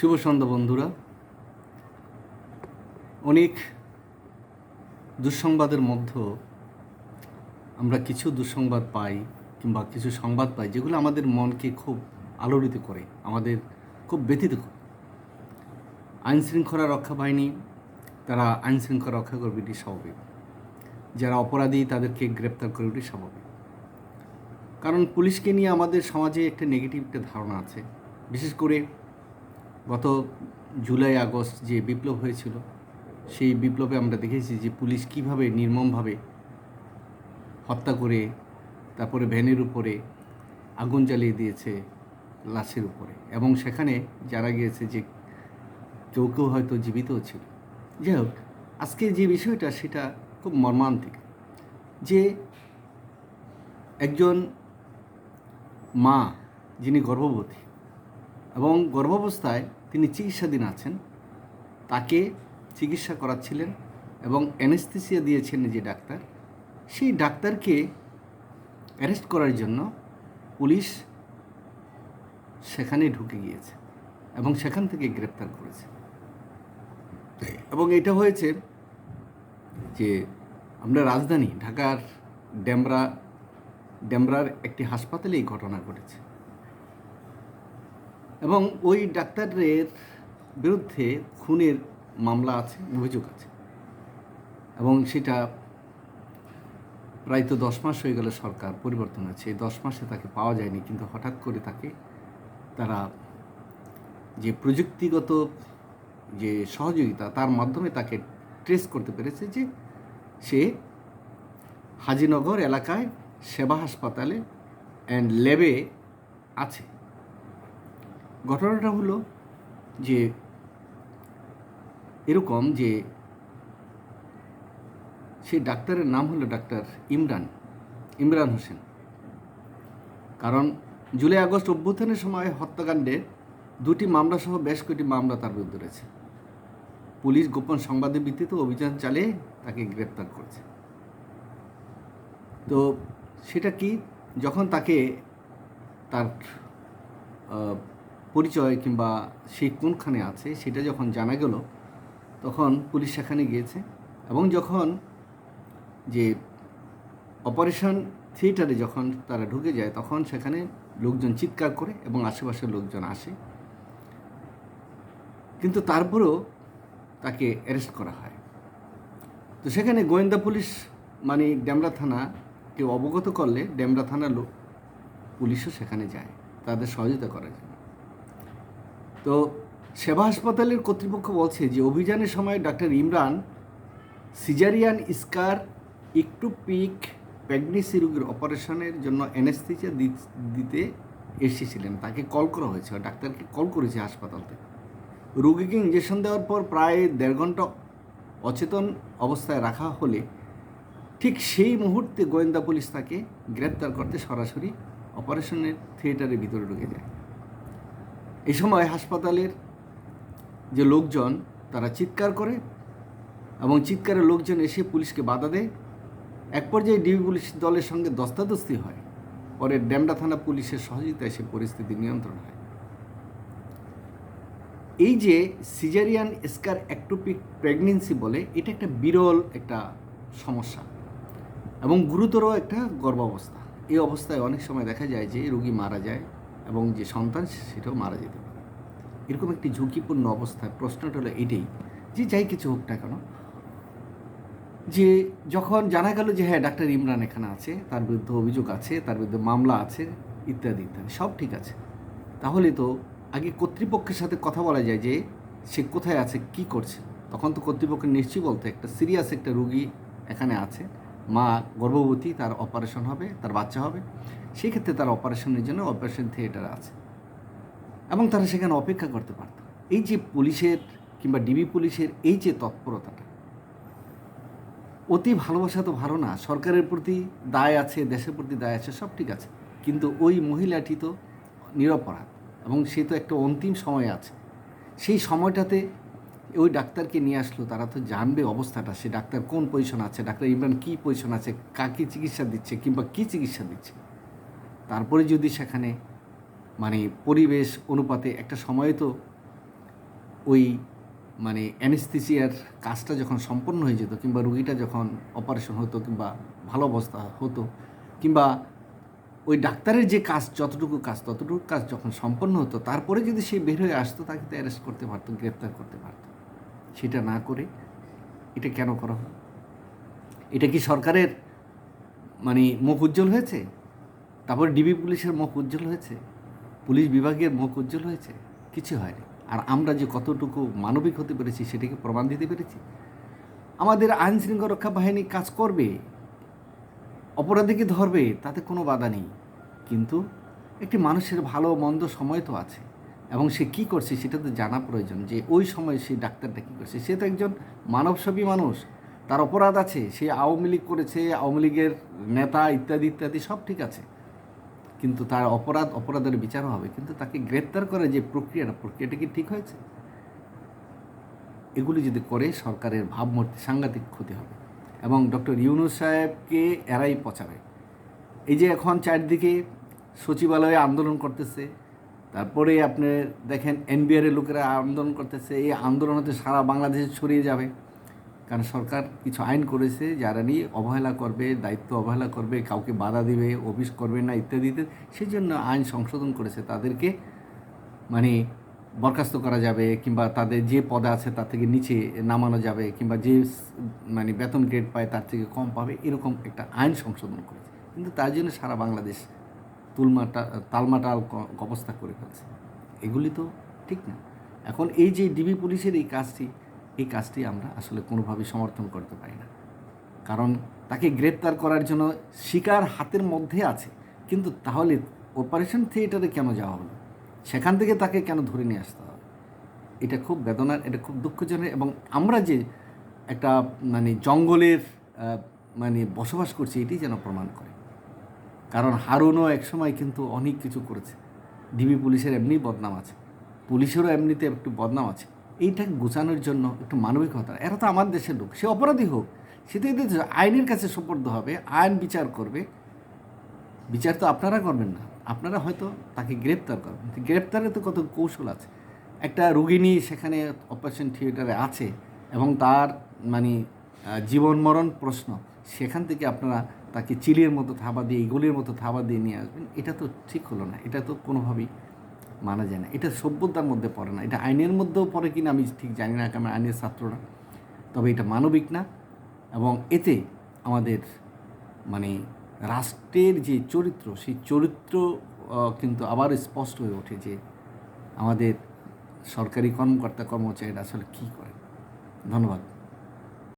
শুভ সন্ধ্যা, বন্ধুরা। অনেক দুঃসংবাদের মধ্যে আমরা কিছু দুঃসংবাদ পাই কিংবা কিছু সংবাদ পাই যেগুলো আমাদের মনকে খুব আলোড়িত করে, আমাদের খুব ব্যথিত করে। আইন শৃঙ্খলা রক্ষা বাহিনী, তারা আইন শৃঙ্খলা রক্ষা করবে, এটি স্বাভাবিক। যারা অপরাধী, তাদেরকে গ্রেপ্তার করবে, এটি স্বাভাবিক। কারণ পুলিশকে নিয়ে আমাদের সমাজে একটা নেগেটিভ একটা ধারণা আছে। বিশেষ করে গত জুলাই, আগস্ট যে বিপ্লব হয়েছিল, সেই বিপ্লবে আমরা দেখেছি যে পুলিশ কীভাবে নির্মমভাবে হত্যা করে, তারপরে ভ্যানের উপরে আগুন জ্বালিয়ে দিয়েছে লাশের উপরে। এবং সেখানে যারা গিয়েছে যে কেউ কেউ হয়তো জীবিতও ছিল। যাই হোক, আজকে যে বিষয়টা, সেটা খুব মর্মান্তিক। যে একজন মা, যিনি গর্ভবতী এবং গর্ভাবস্থায় চিকিৎসাধীন আছেন। তাকে চিকিৎসা করাচ্ছিলেন এবং অ্যানেস্থেসিয়া দিয়েছেন যে ডাক্তার। সেই ডাক্তারকে অ্যারেস্ট করার জন্য পুলিশ সেখানে ঢুকে গিয়েছে এবং সেখান থেকে গ্রেপ্তার করেছে। এবং এটা হয়েছে যে আমরা রাজধানী ঢাকার ডেমরা, ডেমরার একটি হাসপাতালে এই ঘটনা ঘটেছে। এবং ওই ডাক্তারের বিরুদ্ধে খুনের মামলা আছে, অভিযোগ আছে। এবং সেটা প্রায় তো দশ মাস হয়ে গেল সরকার পরিবর্তন হয়েছে এই দশ মাসে তাকে পাওয়া যায়নি, কিন্তু হঠাৎ করে তাকে তারা যে প্রযুক্তিগত যে সহযোগিতা, তার মাধ্যমে তাকে ট্রেস করতে পেরেছে যে সে হাজিনগর এলাকায় সেবা হাসপাতালে অ্যান্ড ল্যাবে আছে। ঘটনাটা হলো যে এরকম যে সেই ডাক্তারের নাম হলো ডাক্তার ইমরান ইমরান হোসেন। কারণ জুলাই আগস্ট অভ্যুত্থানের সময় হত্যাকাণ্ডে দুটি মামলা সহ বেশ কয়েকটি মামলা তার বিরুদ্ধে রয়েছে। পুলিশ গোপন সংবাদের ভিত্তিতে অভিযান চালিয়ে তাকে গ্রেপ্তার করছে। তো সেটা কি? যখন তাকে তার পরিচয় কিংবা সে কোনখানে আছে সেটা যখন জানা গেল, তখন পুলিশ সেখানে গিয়েছে এবং যখন যে অপারেশন থিয়েটারে যখন তারা ঢুকে যায়, তখন সেখানে লোকজন চিৎকার করে এবং আশেপাশের লোকজন আসে। কিন্তু তারপরেও তাকে অ্যারেস্ট করা হয়। তো সেখানে গোয়েন্দা পুলিশ মানে ডেমরা থানাকে অবগত করলে ডেমরা থানার লোক পুলিশও সেখানে যায়, তাদের সহযোগিতা করা জন্য। তো সেবা হাসপাতালের কর্তৃপক্ষ বলছে যে অভিযানের সময় ডাক্তার ইমরান সিজারিয়ান স্কার একটু পিক প্রেগনেন্সি রোগীর অপারেশনের জন্য অ্যানেস্থেসিয়া দিতে এসেছিলেন। তাকে কল করা হয়েছে ডাক্তারকে কল করেছে হাসপাতাল থেকে রোগীকে ইঞ্জেকশন দেওয়ার পর প্রায় দেড় ঘণ্টা অচেতন অবস্থায় রাখা হলে ঠিক সেই মুহূর্তে গোয়েন্দা পুলিশ তাকে গ্রেপ্তার করতে সরাসরি অপারেশনের থিয়েটারের ভিতরে ঢুকে যায়। এই সময় হাসপাতালের যে লোকজন, তারা চিৎকার করে এবং চিৎকারের লোকজন এসে পুলিশকে বাধা দেয়। এক পর্যায়ে ডিবি পুলিশ দলের সঙ্গে দস্তাদস্তি হয়। পরে ড্যামডা থানা পুলিশের সহযোগিতায় সে পরিস্থিতি নিয়ন্ত্রণ হয়। এই যে সিজারিয়ান স্কার অ্যাক্টোপিক প্রেগনেন্সি বলে, এটা একটা বিরল একটা সমস্যা এবং গুরুতর একটা গর্ভাবস্থা। এই অবস্থায় অনেক সময় দেখা যায় যে রোগী মারা যায়। এবং যে সন্তান সেটাও মারা যেতে পারে। এরকম একটি ঝুঁকিপূর্ণ অবস্থায় প্রশ্নটা হলো এটাই। যে যাই কিছু হোক না কেন, যে যখন জানা গেল যে হ্যাঁ ডাক্তার ইমরান এখানে আছে, তার বিরুদ্ধে অভিযোগ আছে, তার বিরুদ্ধে মামলা আছে, ইত্যাদি ইত্যাদি, সব ঠিক আছে। তাহলে তো আগে কর্তৃপক্ষের সাথে কথা বলা যায় যে সে কোথায় আছে, কি করছে। তখন তো কর্তৃপক্ষ নিশ্চয়ই বলতো, একটা সিরিয়াস একটা রুগী এখানে আছে। মা গর্ভবতী, তার অপারেশন হবে, তার বাচ্চা হবে সেই ক্ষেত্রে তার অপারেশনের জন্য অপারেশন থিয়েটার আছে। এবং তারা সেখানে অপেক্ষা করতে পারত। এই যে পুলিশের কিংবা ডিবি পুলিশের এই যে তৎপরতাটা, অতি ভালোবাসা তো ভালো না, সরকারের প্রতি দায় আছে, দেশের প্রতি দায় আছে, সব ঠিক আছে। কিন্তু ওই মহিলাটি তো নিরপরাধ এবং সে তো একটা অন্তিম সময় আছে। সেই সময়টাতে ওই ডাক্তারকে নিয়ে আসলো, তারা তো জানবে অবস্থাটা, সে ডাক্তার কোন পজিশন আছে, ডাক্তার ইমরান কী পজিশন আছে, কাকে চিকিৎসা দিচ্ছে কিংবা কী চিকিৎসা দিচ্ছে। তারপরে যদি সেখানে মানে পরিবেশ অনুপাতে একটা সময়ে তো ওই মানে অ্যানেস্থেসিয়ার কাজটা যখন সম্পন্ন হয়ে যেত কিংবা রুগীটা যখন অপারেশন হতো কিংবা ভালো অবস্থা হতো কিংবা ওই ডাক্তারের যে কাজ, যতটুকু কাজ, ততটুকু কাজ যখন সম্পন্ন হতো, তারপরে যদি সে বের হয়ে আসতো, তাকে তো অ্যারেস্ট করতে পারতো, গ্রেপ্তার করতে পারতো। সেটা না করে এটা কেন করা হয়? এটা কি সরকারের মানে মুখ উজ্জ্বল হয়েছে? তারপর ডিবি পুলিশের মুখ উজ্জ্বল হয়েছে? পুলিশ বিভাগের মুখ উজ্জ্বল হয়েছে? কিছু হয়নি। আর আমরা যে কতটুকু মানবিক হতে পেরেছি সেটাকে প্রমাণ দিতে পেরেছি। আমাদের আইন শৃঙ্খলা রক্ষা বাহিনী কাজ করবে অপরাধীকে ধরবে, তাতে কোনো বাধা নেই। কিন্তু একটি মানুষের ভালো মন্দ সময় তো আছে। এবং সে কি করছে সেটা তো জানা প্রয়োজন যে ওই সময় সেই ডাক্তারটা কী করছে। সে তো একজন মানবসবী মানুষ, তার অপরাধ আছে, সে আওয়ামী লীগ করেছে, আওয়ামী লীগের নেতা ইত্যাদি ইত্যাদি, সব ঠিক আছে। কিন্তু তার অপরাধ, অপরাধের বিচার হবে, কিন্তু তাকে গ্রেপ্তার করে যে প্রক্রিয়াটা প্রক্রিয়াটা কি ঠিক হয়েছে? এগুলি যদি করে, সরকারের ভাবমূর্তি, সাংঘাতিক ক্ষতি হবে। এবং ডক্টর ইউনুস সাহেবকে এরাই পচাবে। এই যে এখন চারদিকে সচিবালয়ে আন্দোলন করতেছে তারপরে আপনি দেখেন এনবিআরের লোকেরা আন্দোলন করতেছে, এই আন্দোলন হতে সারা বাংলাদেশে ছড়িয়ে যাবে। কারণ সরকার কিছু আইন করেছে, যারা নিয়ে অবহেলা করবে, দায়িত্ব অবহেলা করবে, কাউকে বাধা দিবে, অফিস করবে না ইত্যাদিতে সেই জন্য আইন সংশোধন করেছে। তাদেরকে মানে বরখাস্ত করা যাবে, কিংবা তাদের যে পদে আছে তার থেকে নিচে নামানো যাবে, কিংবা যে মানে বেতন গ্রেড পায় তার থেকে কম পাবে, এরকম একটা আইন সংশোধন করেছে। কিন্তু তার জন্য সারা বাংলাদেশ তুলমাটা, তালমাটাল অবস্থা করে ফেলছে। এগুলি তো ঠিক না। এখন এই যে ডিবি পুলিশের এই কাজটি এই কাজটি আমরা আসলে কোনোভাবেই সমর্থন করতে পারি না। কারণ তাকে গ্রেপ্তার করার জন্য শিকার হাতের মধ্যে আছে। কিন্তু তাহলে অপারেশন থিয়েটারে কেন যাওয়া হলো? সেখান থেকে তাকে কেন ধরে নিয়ে আসতে হবে? এটা খুব বেদনার, এটা খুব দুঃখজনক এবং আমরা যে একটা মানে জঙ্গলের মানে বসবাস করছি, এটি যেন প্রমাণ করে। কারণ হারুনও একসময় কিন্তু অনেক কিছু করেছে। ডিবি পুলিশের এমনি বদনাম আছে। পুলিশেরও এমনিতে একটু বদনাম আছে। এইটা গোছানোর জন্য একটু মানবিকতা এরা তো আমার দেশের লোক, সে অপরাধী হোক, সে তো এদের আইনের কাছে সুপর্দ হবে, আইন বিচার করবে। বিচার তো আপনারা করবেন না। আপনারা হয়তো তাকে গ্রেপ্তার করবেন। গ্রেপ্তারে তো কত কৌশল আছে। একটা রোগিনী সেখানে অপারেশন থিয়েটারে আছে এবং তার মানে জীবন মরণ প্রশ্ন। সেখান থেকে আপনারা তাকে চিলের মতো থাবা দিয়ে, ইগলের মতো থাবা দিয়ে নিয়ে আসবেন, এটা তো ঠিক হলো না। এটা তো কোনোভাবেই মানা যায় না। এটা সভ্যতার মধ্যে পড়ে না। এটা আইনের মধ্যেও পড়ে কিনা আমি ঠিক জানি না, কারণ আইনের ছাত্র না তবে এটা মানবিক না। এবং এতে আমাদের মানে রাষ্ট্রের যে চরিত্র, সেই চরিত্র কিন্তু আবার স্পষ্ট হয়ে ওঠে যে আমাদের সরকারি কর্মকর্তা কর্মচারীরা আসলে কী করে ধন্যবাদ।